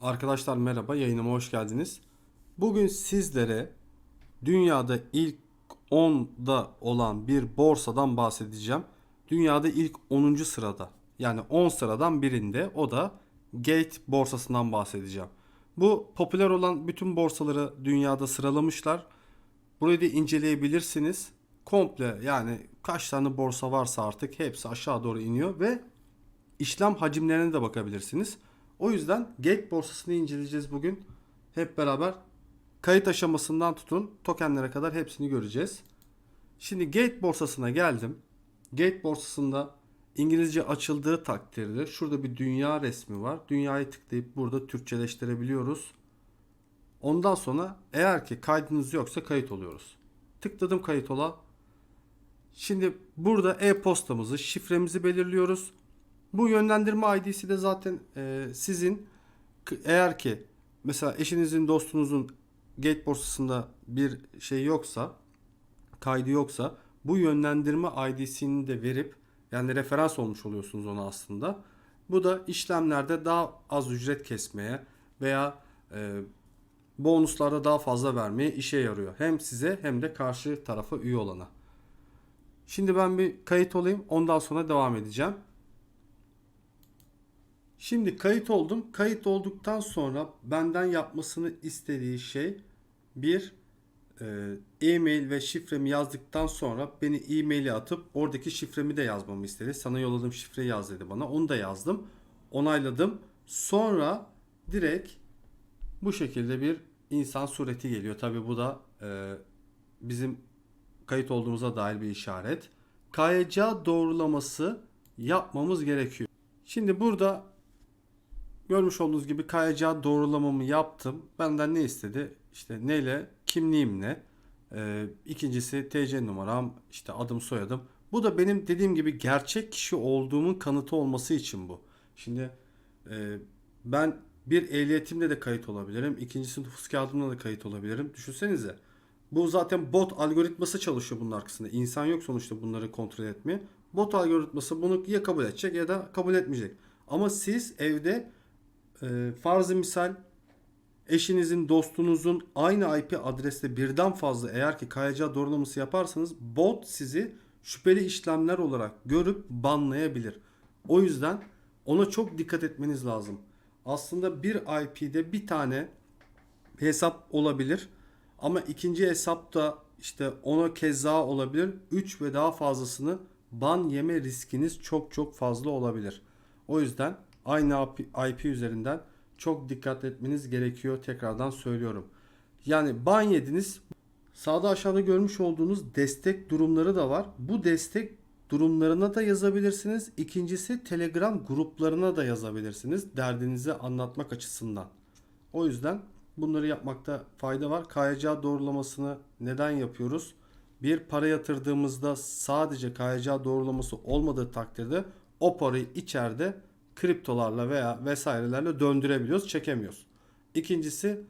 Arkadaşlar merhaba, yayınıma hoş geldiniz. Bugün sizlere dünyada ilk 10'da olan bir borsadan bahsedeceğim. Dünyada ilk 10. sırada yani 10 sıradan birinde o da Gate borsasından bahsedeceğim. Bu popüler olan bütün borsaları dünyada sıralamışlar. Burayı da inceleyebilirsiniz. Komple yani kaç tane borsa varsa artık hepsi aşağı doğru iniyor ve işlem hacimlerine de bakabilirsiniz. O yüzden Gate borsasını inceleyeceğiz bugün. Hep beraber kayıt aşamasından tutun tokenlere kadar hepsini göreceğiz. Şimdi Gate borsasına geldim. Gate borsasında İngilizce açıldığı takdirde şurada bir dünya resmi var. Dünyayı tıklayıp burada Türkçeleştirebiliyoruz. Ondan sonra eğer ki kaydınız yoksa kayıt oluyoruz. Tıkladım kayıt ola. Şimdi burada e-postamızı, şifremizi belirliyoruz. Bu yönlendirme ID'si de zaten e, sizin eğer ki mesela eşinizin, dostunuzun Gate borsasında bir şey yoksa, kaydı yoksa bu yönlendirme ID'sini de verip yani referans olmuş oluyorsunuz ona aslında. Bu da işlemlerde daha az ücret kesmeye veya e, bonuslarda daha fazla vermeye işe yarıyor. Hem size hem de karşı tarafa üye olana. Şimdi ben bir kayıt olayım. Ondan sonra devam edeceğim. Şimdi kayıt oldum. Kayıt olduktan sonra benden yapmasını istediği şey bir e, e-mail ve şifremi yazdıktan sonra beni e-mail'e atıp oradaki şifremi de yazmamı istedi. Sana yolladığım şifreyi yaz dedi bana. Onu da yazdım. Onayladım. Sonra direkt bu şekilde bir insan sureti geliyor. Tabi bu da e, bizim kayıt olduğumuza dair bir işaret. KYC doğrulaması yapmamız gerekiyor. Şimdi burada görmüş olduğunuz gibi KYC doğrulamamı yaptım. Benden ne istedi? İşte neyle? Kimliğim ne? Ee, ikincisi TC numaram, işte adım soyadım. Bu da benim dediğim gibi gerçek kişi olduğumun kanıtı olması için bu. Şimdi e, ben bir ehliyetimle de kayıt olabilirim. İkincisi nüfus kağıdımla da kayıt olabilirim. Düşünsenize. Bu zaten bot algoritması çalışıyor bunun arkasında. İnsan yok sonuçta bunları kontrol etmeye. Bot algoritması bunu ya kabul edecek ya da kabul etmeyecek. Ama siz evde e, farzı misal eşinizin, dostunuzun aynı IP adreste birden fazla eğer ki KYC doğrulaması yaparsanız bot sizi şüpheli işlemler olarak görüp banlayabilir. O yüzden ona çok dikkat etmeniz lazım. Aslında bir IP'de bir tane hesap olabilir. Ama ikinci hesap da işte ona keza olabilir. 3 ve daha fazlasını ban yeme riskiniz çok çok fazla olabilir. O yüzden aynı IP üzerinden çok dikkat etmeniz gerekiyor. Tekrardan söylüyorum. Yani ban yediniz. Sağda aşağıda görmüş olduğunuz destek durumları da var. Bu destek durumlarına da yazabilirsiniz. İkincisi Telegram gruplarına da yazabilirsiniz. Derdinizi anlatmak açısından. O yüzden bunları yapmakta fayda var. KYC doğrulamasını neden yapıyoruz? Bir para yatırdığımızda sadece KYC doğrulaması olmadığı takdirde o parayı içeride kriptolarla veya vesairelerle döndürebiliyoruz, çekemiyoruz. İkincisi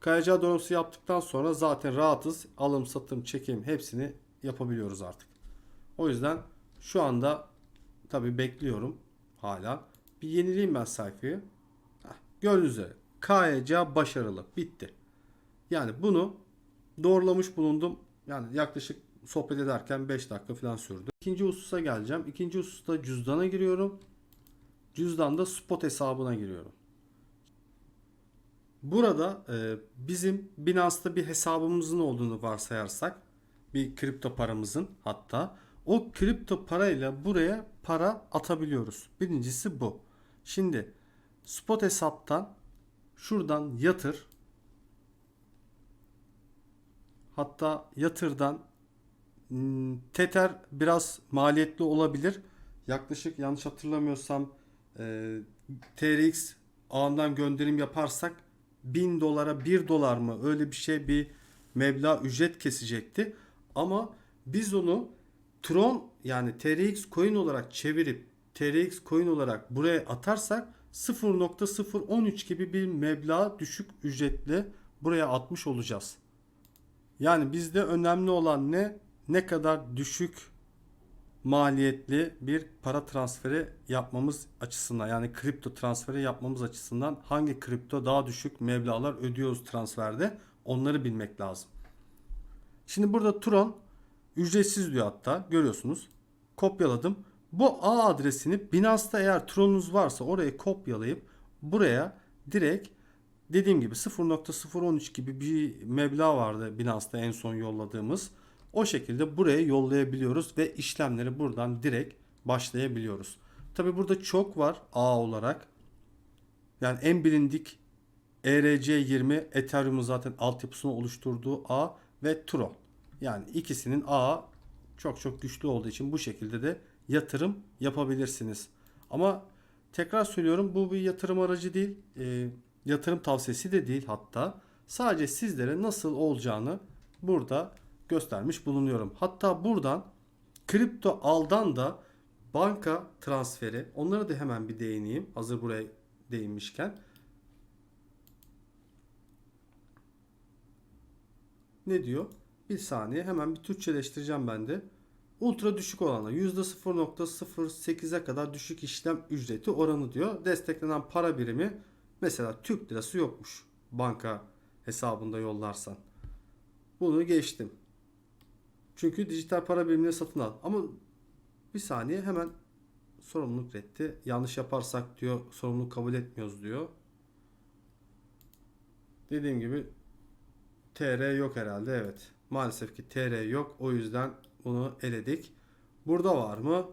KYC doğrulaması yaptıktan sonra zaten rahatız. Alım, satım, çekim hepsini yapabiliyoruz artık. O yüzden şu anda tabi bekliyorum hala. Bir yenileyim ben sayfayı. Heh, gördüğünüz üzere KYC başarılı. Bitti. Yani bunu doğrulamış bulundum. Yani yaklaşık sohbet ederken 5 dakika falan sürdü. İkinci hususa geleceğim. İkinci hususta cüzdana giriyorum. Cüzdanda spot hesabına giriyorum. Burada e, bizim Binance'da bir hesabımızın olduğunu varsayarsak bir kripto paramızın hatta o kripto parayla buraya para atabiliyoruz. Birincisi bu. Şimdi spot hesaptan şuradan yatır hatta yatırdan hmm, Tether biraz maliyetli olabilir. Yaklaşık yanlış hatırlamıyorsam e, TRX ağından gönderim yaparsak 1000 dolara 1 dolar mı öyle bir şey bir meblağ ücret kesecekti. Ama biz onu Tron yani TRX coin olarak çevirip TRX coin olarak buraya atarsak 0.013 gibi bir meblağ düşük ücretle buraya atmış olacağız. Yani bizde önemli olan ne? Ne kadar düşük maliyetli bir para transferi yapmamız açısından yani kripto transferi yapmamız açısından hangi kripto daha düşük meblağlar ödüyoruz transferde onları bilmek lazım. Şimdi burada Tron ücretsiz diyor hatta görüyorsunuz. Kopyaladım. Bu A adresini Binance'da eğer Tron'unuz varsa oraya kopyalayıp buraya direkt dediğim gibi 0.013 gibi bir meblağ vardı Binance'da en son yolladığımız. O şekilde buraya yollayabiliyoruz ve işlemleri buradan direkt başlayabiliyoruz. Tabi burada çok var A olarak. Yani en bilindik E ERC20 Ethereum'un zaten altyapısını oluşturduğu A ve Tron. Yani ikisinin A çok çok güçlü olduğu için bu şekilde de yatırım yapabilirsiniz. Ama tekrar söylüyorum bu bir yatırım aracı değil. e, yatırım tavsiyesi de değil hatta. Sadece sizlere nasıl olacağını burada göstermiş bulunuyorum. Hatta buradan kripto aldan da banka transferi onlara da hemen bir değineyim. Hazır buraya değinmişken. Ne diyor? Bir saniye hemen bir Türkçeleştireceğim ben de. Ultra düşük olanlar %0.08'e kadar düşük işlem ücreti oranı diyor. Desteklenen para birimi mesela Türk lirası yokmuş banka hesabında yollarsan. Bunu geçtim. Çünkü dijital para birimini satın al. Ama bir saniye hemen sorumluluk reddi. Yanlış yaparsak diyor sorumluluk kabul etmiyoruz diyor. Dediğim gibi TR yok herhalde evet. Maalesef ki TR yok. O yüzden bunu eledik. Burada var mı?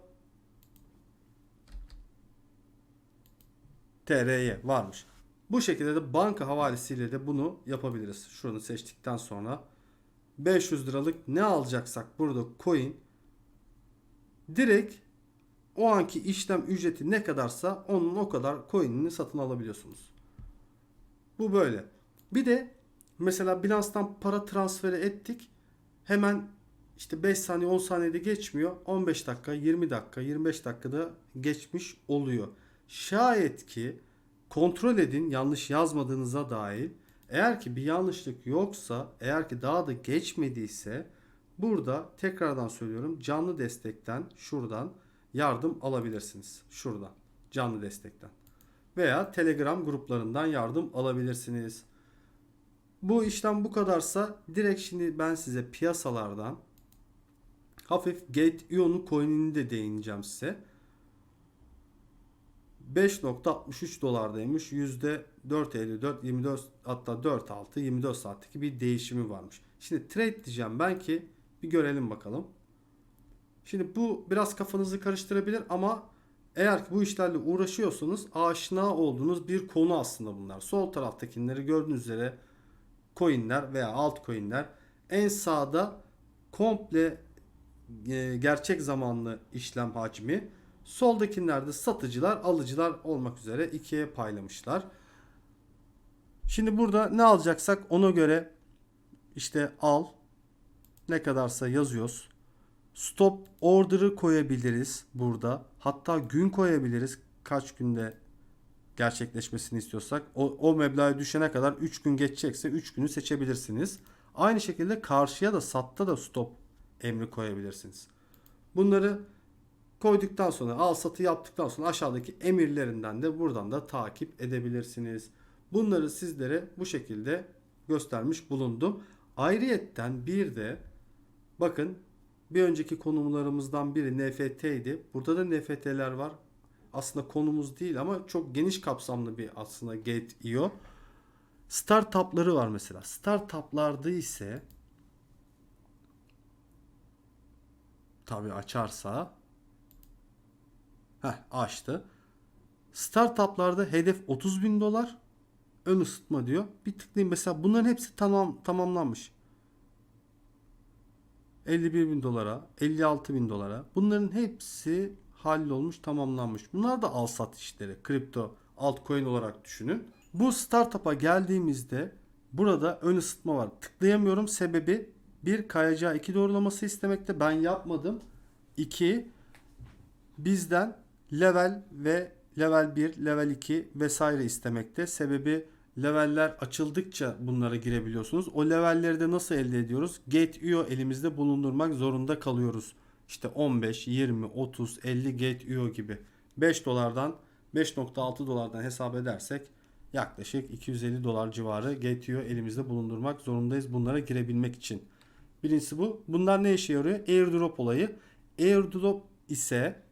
TR'ye varmış. Bu şekilde de banka havalesiyle de bunu yapabiliriz. Şunu seçtikten sonra 500 liralık ne alacaksak burada coin direkt o anki işlem ücreti ne kadarsa onun o kadar coin'ini satın alabiliyorsunuz. Bu böyle. Bir de mesela Binance'dan para transferi ettik. Hemen işte 5 saniye 10 saniyede geçmiyor. 15 dakika, 20 dakika, 25 dakikada geçmiş oluyor. Şayet ki kontrol edin yanlış yazmadığınıza dair. Eğer ki bir yanlışlık yoksa, eğer ki daha da geçmediyse burada tekrardan söylüyorum canlı destekten şuradan yardım alabilirsiniz. Şuradan canlı destekten. Veya Telegram gruplarından yardım alabilirsiniz. Bu işlem bu kadarsa direkt şimdi ben size piyasalardan hafif Gate Ion'un coin'ini de değineceğim size. 5.63 dolardaymış. %4.54 24 hatta 4.6 24 saatteki bir değişimi varmış. Şimdi trade diyeceğim ben ki bir görelim bakalım. Şimdi bu biraz kafanızı karıştırabilir ama eğer ki bu işlerle uğraşıyorsanız aşina olduğunuz bir konu aslında bunlar. Sol taraftakileri gördüğünüz üzere coinler veya altcoinler en sağda komple e, gerçek zamanlı işlem hacmi soldakilerde satıcılar alıcılar olmak üzere ikiye paylamışlar. Şimdi burada ne alacaksak ona göre işte al ne kadarsa yazıyoruz. Stop order'ı koyabiliriz burada. Hatta gün koyabiliriz. Kaç günde gerçekleşmesini istiyorsak. O, o meblağa düşene kadar 3 gün geçecekse 3 günü seçebilirsiniz. Aynı şekilde karşıya da satta da stop emri koyabilirsiniz. Bunları koyduktan sonra al satı yaptıktan sonra aşağıdaki emirlerinden de buradan da takip edebilirsiniz. Bunları sizlere bu şekilde göstermiş bulundum. Ayrıyetten bir de bakın bir önceki konumlarımızdan biri NFT'ydi. Burada da NFT'ler var. Aslında konumuz değil ama çok geniş kapsamlı bir aslında Gate.io. Startup'ları var mesela. Startup'larda ise tabi açarsa Heh, açtı. Startup'larda hedef 30 bin dolar. Ön ısıtma diyor. Bir tıklayayım mesela bunların hepsi tamam tamamlanmış. 51 bin dolara, 56 bin dolara. Bunların hepsi hallolmuş, tamamlanmış. Bunlar da al sat işleri. Kripto, altcoin olarak düşünün. Bu startup'a geldiğimizde burada ön ısıtma var. Tıklayamıyorum. Sebebi bir kayacağı iki doğrulaması istemekte. Ben yapmadım. İki bizden level ve level 1, level 2 vesaire istemekte. Sebebi leveller açıldıkça bunlara girebiliyorsunuz. O levelleri de nasıl elde ediyoruz? Gate.io elimizde bulundurmak zorunda kalıyoruz. işte 15, 20, 30, 50 Gate gibi 5 dolardan 5.6 dolardan hesap edersek yaklaşık 250 dolar civarı Gate elimizde bulundurmak zorundayız bunlara girebilmek için. Birincisi bu. Bunlar ne işe yarıyor? Airdrop olayı. Airdrop ise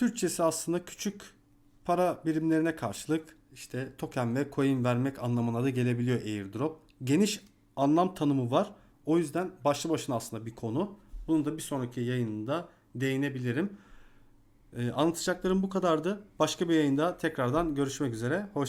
Türkçesi aslında küçük para birimlerine karşılık işte token ve coin vermek anlamına da gelebiliyor airdrop. Geniş anlam tanımı var. O yüzden başlı başına aslında bir konu. Bunu da bir sonraki yayınında değinebilirim. Ee, anlatacaklarım bu kadardı. Başka bir yayında tekrardan görüşmek üzere. Hoş